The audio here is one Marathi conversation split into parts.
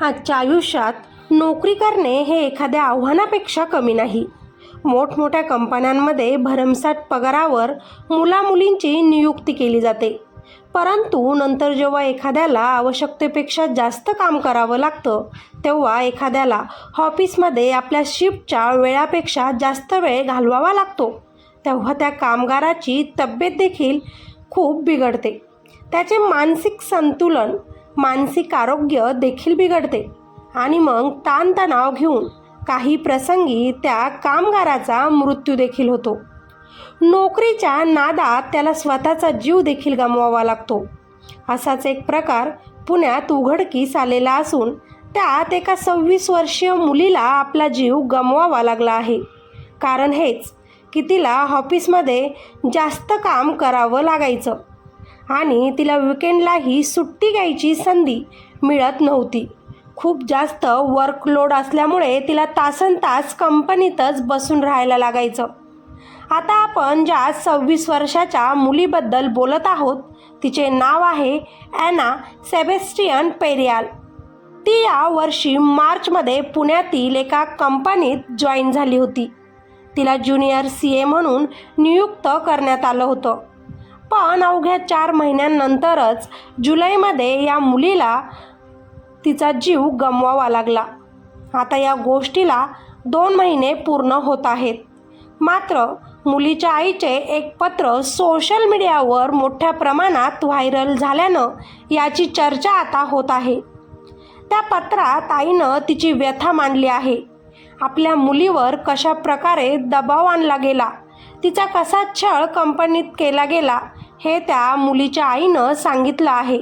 आजच्या आयुष्यात नोकरी करणे हे एखाद्या आव्हानापेक्षा कमी नाही. मोठमोठ्या कंपन्यांमध्ये भरमसाठ पगारावर मुलामुलींची नियुक्ती केली जाते. परंतु नंतर जेव्हा एखाद्याला आवश्यकतेपेक्षा जास्त काम करावं लागतं तेव्हा एखाद्याला ऑफिसमध्ये आपल्या शिफ्टच्या वेळापेक्षा जास्त वेळ घालवावा लागतो. तेव्हा त्या कामगाराची तब्येत देखील खूप बिघडते. त्याचे मानसिक संतुलन मानसिक आरोग्य देखील बिघडते. आणि मग ताणतणाव घेऊन काही प्रसंगी त्या कामगाराचा मृत्यू देखील होतो. नोकरीच्या नादात त्याला स्वतःचा जीव देखील गमवावा लागतो. असाच एक प्रकार पुण्यात उघडकीस आलेला असून त्यात एका सव्वीस वर्षीय मुलीला आपला जीव गमवावा लागला आहे. कारण हेच की तिला ऑफिसमध्ये जास्त काम करावं लागायचं. आणि तिला विकेंडलाही सुट्टी घ्यायची संधी मिळत नव्हती. खूप जास्त वर्कलोड असल्यामुळे तिला तासन तास कंपनीतच बसून राहायला लागायचं. आता आपण ज्या सव्वीस वर्षाच्या मुलीबद्दल बोलत आहोत तिचे नाव आहे ॲना सेबेस्टियन पेरियाल. ती या वर्षी मार्चमध्ये पुण्यातील एका कंपनीत जॉईन झाली होती. तिला ज्युनियर सी ए म्हणून नियुक्त करण्यात आलं होतं. पण अवघ्या चार महिन्यांनंतरच जुलैमध्ये या मुलीला तिचा जीव गमवावा लागला. आता या गोष्टीला दोन महिने पूर्ण होत आहेत. मात्र मुलीच्या आईचे एक पत्र सोशल मीडियावर मोठ्या प्रमाणात व्हायरल झाल्यानं याची चर्चा आता होत आहे. त्या पत्रात आईनं तिची व्यथा मांडली आहे. आपल्या मुलीवर कशा प्रकारे दबाव आणला गेला? तिचा कसा छळ कंपनीत केला गेला हे त्या मुलीच्या आईनं सांगितलं आहे.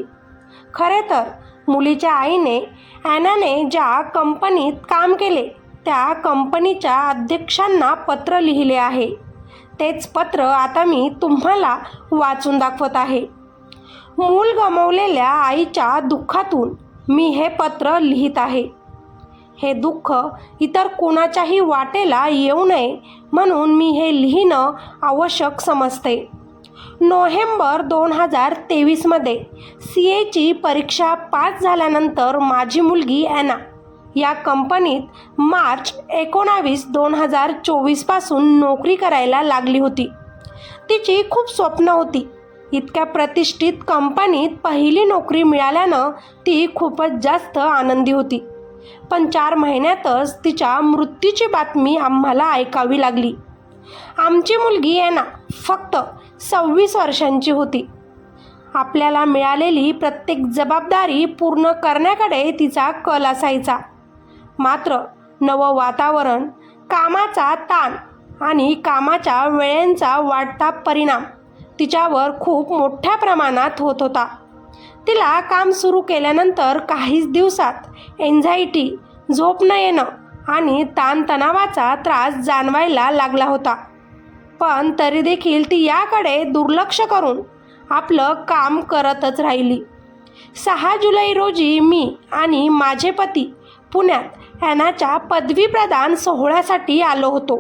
खरे तर मुलीच्या आईने ॲनाने ज्या कंपनीत काम केले त्या कंपनीच्या अध्यक्षांना पत्र लिहिले आहे. तेच पत्र आता मी तुम्हाला वाचून दाखवत आहे. मूल गमावलेल्या आईच्या दुःखातून मी हे पत्र लिहित आहे. हे दुःख इतर कोणाच्याही वाटेला येऊ नये म्हणून मी हे लिहिणं आवश्यक समजते. नोव्हेंबर दोन हजार तेवीसमध्ये सी एची परीक्षा पास झाल्यानंतर माझी मुलगी ॲना या कंपनीत मार्च एकोणावीस दोन हजार चोवीसपासून नोकरी करायला लागली होती. तिची खूप स्वप्न होती. इतक्या प्रतिष्ठित कंपनीत पहिली नोकरी मिळाल्यानं ती खूपच जास्त आनंदी होती. पण चार महिन्यातच तिच्या मृत्यूची बातमी आम्हाला ऐकावी लागली. आमची मुलगी ॲना फक्त सव्वीस वर्षांची होती. आपल्याला मिळालेली प्रत्येक जबाबदारी पूर्ण करण्याकडे तिचा कल असायचा. मात्र नवं वातावरण कामाचा ताण आणि कामाच्या वेळेंचा वाढता परिणाम तिच्यावर खूप मोठ्या प्रमाणात होत होता. तिला काम सुरू केल्यानंतर काहीच दिवसात एन्झायटी झोप न येणं आणि ताणतणावाचा त्रास जाणवायला लागला होता. पण तरी देखील ती याकडे दुर्लक्ष करून आपलं काम करतच राहिली. सहा जुलै रोजी मी आणि माझे पती पुण्यात ॲनाच्या पदवीप्रदान सोहळ्यासाठी आलो होतो.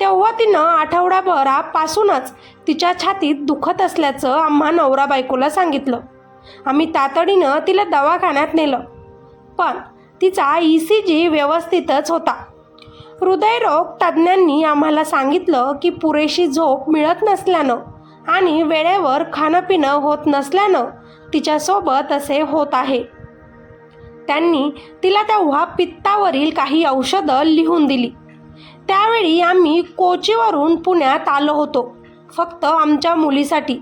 तेव्हा तिनं आठवडाभरापासूनच तिच्या छातीत दुखत असल्याचं आम्हा नवरा बायकोला सांगितलं. आम्ही तातडीनं तिला दवाखान्यात नेलं. पण तिचा ई सी जी व्यवस्थितच होता. हृदयरोग तज्ज्ञांनी आम्हाला सांगितलं की पुरेशी झोप मिळत नसल्यानं आणि वेळेवर खाणंपिणं होत नसल्यानं तिच्यासोबत असे होत आहे. त्यांनी तिला तेव्हा पित्तावरील काही औषधं लिहून दिली. त्यावेळी आम्ही कोचीवरून पुण्यात आलो होतो. फक्त आमच्या मुलीसाठी.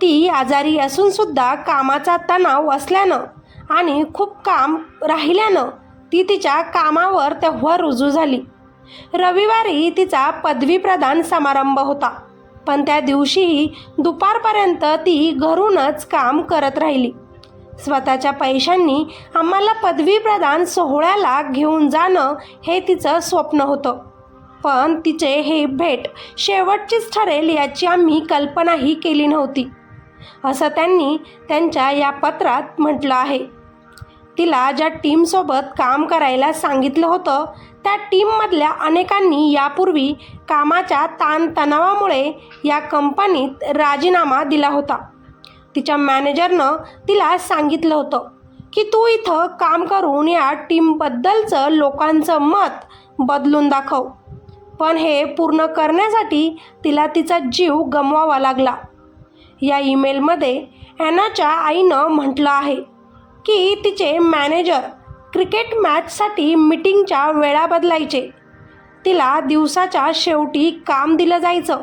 ती आजारी असूनसुद्धा कामाचा तणाव असल्यानं आणि खूप काम राहिल्यानं ती तिच्या कामावर तेव्हा रुजू झाली. रविवारी तिचा पदवीप्रदान समारंभ होता पण त्या दिवशीही दुपारपर्यंत ती घरूनच काम करत राहिली. स्वतःच्या पैशांनी आम्हाला पदवीप्रदान सोहळ्याला घेऊन जाणं हे तिचं स्वप्न होतं. पण तिचे हे भेट शेवटचीच ठरेल याची आम्ही कल्पनाही केली नव्हती. असं त्यांनी त्यांच्या या पत्रात म्हटलं आहे. तिला ज्या टीमसोबत काम करायला सांगितलं होतं त्या टीममधल्या अनेकांनी यापूर्वी कामाच्या ताणतणावामुळे या कंपनीत राजीनामा दिला होता. तिच्या मॅनेजरनं तिला सांगितलं होतं की तू इथं काम करून या टीमबद्दलचं लोकांचं मत बदलून दाखव. पण हे पूर्ण करण्यासाठी तिला तिचा जीव गमवावा लागला. या ईमेलमध्ये ॲनाच्या आईनं म्हटलं आहे की तिचे मॅनेजर क्रिकेट मॅचसाठी मीटिंगच्या वेळा बदलायचे. तिला दिवसाच्या शेवटी काम दिलं जायचं.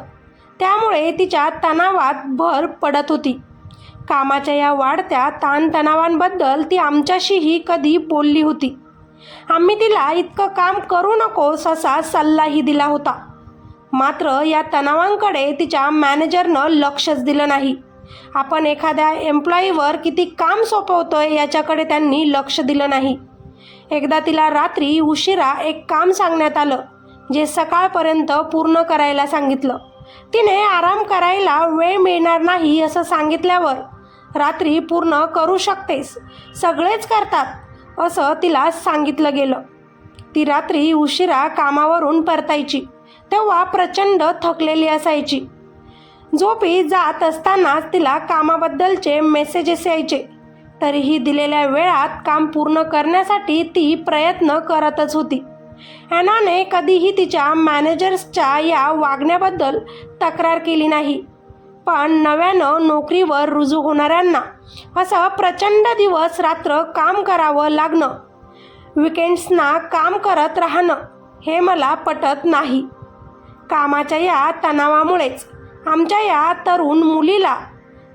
त्यामुळे तिच्या तणावात भर पडत होती. कामाच्या या वाढत्या ताणतणावांबद्दल ती आमच्याशीही कधी बोलली होती. आम्ही तिला इतकं काम करू नकोस असा सल्लाही दिला होता. मात्र या तणावांकडे तिच्या मॅनेजरनं लक्षच दिलं नाही. आपण एखाद्या एम्प्लॉईवर किती काम सोपवतोय याच्याकडे त्यांनी लक्ष दिलं नाही. एकदा तिला रात्री उशिरा एक काम सांगण्यात आलं जे सकाळपर्यंत पूर्ण करायला सांगितलं. तिने आराम करायला वेळ मिळणार नाही असं सांगितल्यावर रात्री पूर्ण करू शकतेस सगळेच करतात असं तिला सांगितलं गेलं. ती रात्री उशिरा कामावरून परतायची. तेव्हा प्रचंड थकलेली असायची. झोपी जात असतानाच तिला कामाबद्दलचे मेसेजेस यायचे. तरीही दिलेल्या वेळात काम पूर्ण करण्यासाठी ती प्रयत्न करतच होती. ॲनाने कधीही तिच्या मॅनेजर्सच्या या वागण्याबद्दल तक्रार केली नाही. पण नव्यानं नोकरीवर रुजू होणाऱ्यांना असं प्रचंड दिवस रात्र काम करावं लागणं विकेंड्सना काम करत राहणं हे मला पटत नाही. कामाच्या या तणावामुळेच. आमच्या या तरुण मुलीला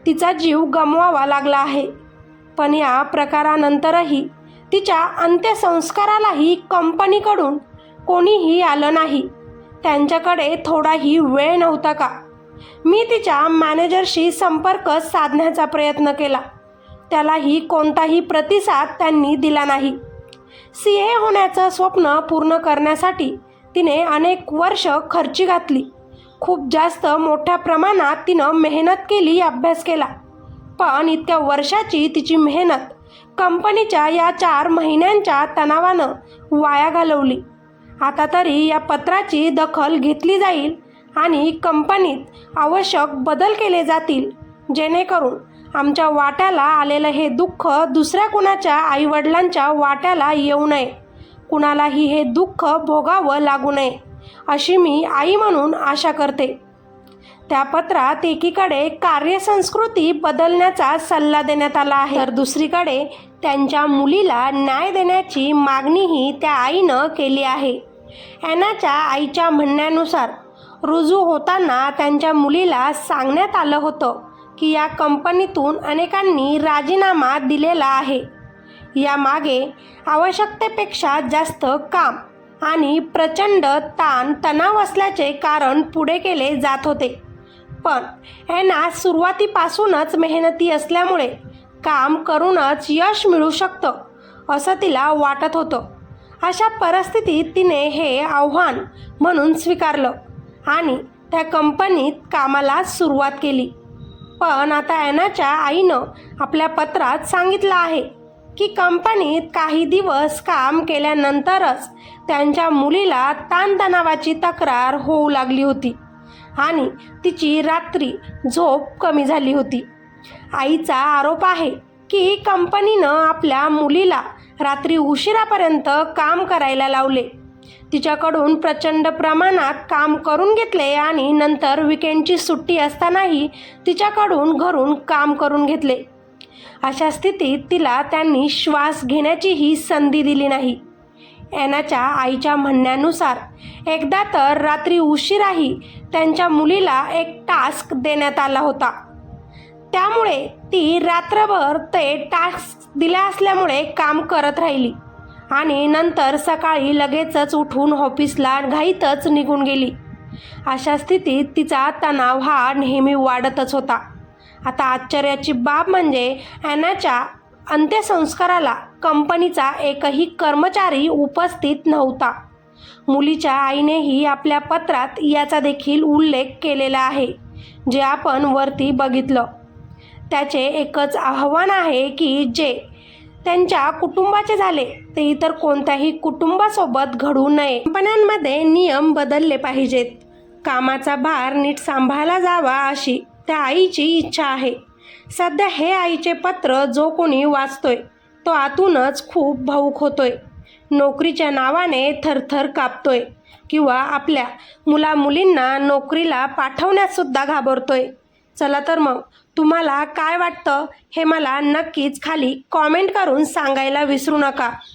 तिचा जीव गमवावा लागला आहे. पण या प्रकारानंतरही तिच्या अंत्यसंस्कारालाही कंपनीकडून कोणीही आलं नाही. त्यांच्याकडे थोडाही वेळ नव्हता का? मी तिच्या मॅनेजरशी संपर्क साधण्याचा प्रयत्न केला. त्यालाही कोणताही प्रतिसाद त्यांनी दिला नाही. सी ए होण्याचं स्वप्न पूर्ण करण्यासाठी तिने अनेक वर्ष खर्ची घातली. खूप जास्त मोठ्या प्रमाणात तिनं मेहनत केली अभ्यास केला. पण इतक्या वर्षाची तिची मेहनत कंपनीच्या या चार महिन्यांच्या तणावानं वाया घालवली. आता तरी या पत्राची दखल घेतली जाईल आणि कंपनीत आवश्यक बदल केले जातील. जेणेकरून आमच्या वाट्याला आलेलं हे दुःख दुसऱ्या कुणाच्या आईवडिलांच्या वाट्याला येऊ नये. कुणालाही हे दुःख भोगावं लागू नये अशी मी आई म्हणून आशा करते. त्या पत्रात एकीकडे कार्यसंस्कृती बदलण्याचा सल्ला देण्यात आला आहे तर दुसरीकडे त्यांच्या मुलीला न्याय देण्याची मागणीही त्या आईनं केली आहे. ॲनाच्या आईच्या म्हणण्यानुसार रुजू होताना त्यांच्या मुलीला सांगण्यात आलं होतं की या कंपनीतून अनेकांनी राजीनामा दिलेला आहे. यामागे आवश्यकतेपेक्षा जास्त काम आणि प्रचंड ताण तणाव असल्याचे कारण पुढे केले जात होते. पण ॲना सुरुवातीपासूनच मेहनती असल्यामुळे काम करूनच यश मिळू शकतं असं तिला वाटत होतं. अशा परिस्थितीत तिने हे आव्हान म्हणून स्वीकारलं आणि त्या कंपनीत कामाला सुरुवात केली. पण आता ॲनाच्या आईनं आपल्या पत्रात सांगितलं आहे की कंपनीत काही दिवस काम केल्यानंतरच त्यांच्या मुलीला ताणतणावाची तक्रार होऊ लागली होती आणि तिची रात्री झोप कमी झाली होती. आईचा आरोप आहे की कंपनीनं आपल्या मुलीला रात्री उशिरापर्यंत काम करायला लावले. तिच्याकडून प्रचंड प्रमाणात काम करून घेतले आणि नंतर विकेंडची सुट्टी असतानाही तिच्याकडून घरून काम करून घेतले. अशा स्थितीत तिला त्यांनी श्वास घेण्याचीही संधी दिली नाही. ॲनाच्या आईच्या म्हणण्यानुसार एकदा तर रात्री उशिराही त्यांच्या मुलीला एक टास्क देण्यात आला होता. त्यामुळे ती रात्रभर ते टास्क दिल्या असल्यामुळे काम करत राहिली आणि नंतर सकाळी लगेचच उठून ऑफिसला घाईतच निघून गेली. अशा स्थितीत तिचा तणाव हा नेहमी वाढतच होता. आता आश्चर्याची बाब म्हणजे ॲनाच्या अंत्यसंस्काराला कंपनीचा एकही कर्मचारी उपस्थित नव्हता. मुलीच्या आईनेही आपल्या पत्रात याचा देखील उल्लेख केलेला आहे जे आपण वरती बघितलं. त्याचे एकच आव्हान आहे की जे त्यांच्या कुटुंबाचे झाले ते इतर कोणत्याही कुटुंबासोबत घडू नये. कंपन्यांमध्ये नियम बदलले पाहिजेत. कामाचा भार नीट सांभाळला जावा अशी त्या आईची इच्छा आहे. सध्या हे आईचे पत्र जो कोणी वाचतोय तो आतूनच खूप भाऊक होतोय. नोकरीच्या नावाने थरथर कापतोय किंवा आपल्या मुला मुलींना नोकरीला पाठवण्यासुद्धा घाबरतोय. चला तर मग तुम्हाला काय वाटतं हे मला नक्कीच खाली कॉमेंट करून सांगायला विसरू नका.